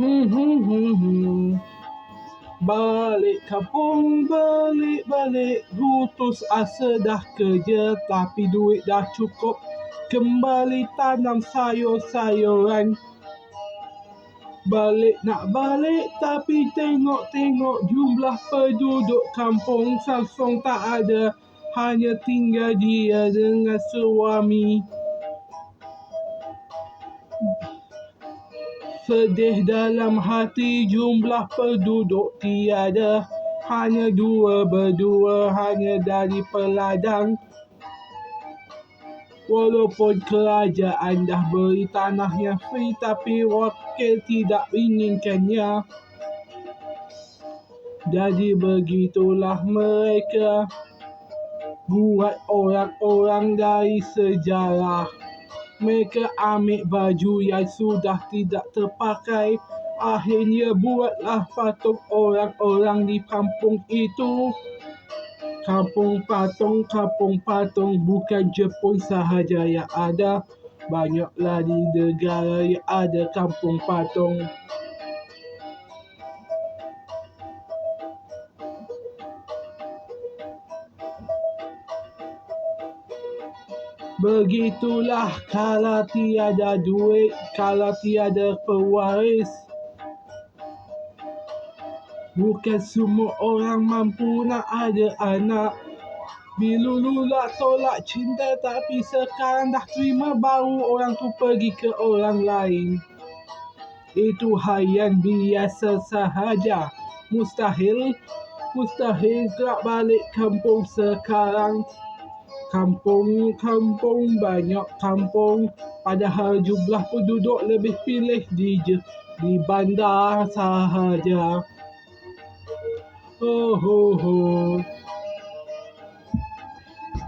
Hmm, hmm, hmm. Balik kampung, balik-balik Putus asa dah kerja Tapi duit dah cukup. Kembali tanam sayur-sayuran. Balik nak balik Tapi tengok-tengok Jumlah penduduk kampung. Samsung tak ada Hanya tinggal dia dengan suami Sedih dalam hati jumlah penduduk tiada. Hanya dua berdua hanya dari peladang. Walaupun kerajaan dah beri tanah yang free Tapi wakil tidak inginkannya. Jadi begitulah mereka. Buat orang-orang dari sejarah mereka ambil baju yang sudah tidak terpakai. Akhirnya buatlah patung orang-orang di kampung itu. Kampung patung, kampung patung Bukan Jepun sahaja yang ada. Banyaklah di negara yang ada kampung patung Begitulah kalau tiada duit, kalau tiada pewaris. Bukan semua orang mampu nak ada anak. Dulu lah tolak cinta tapi sekarang dah terima baru orang tu pergi ke orang lain. Itu hal yang biasa sahaja. Mustahil, mustahil tak balik kampung sekarang. Kampung, kampung, banyak kampung Padahal jumlah penduduk lebih pilih di, di bandar sahaja Oh, ho, ho.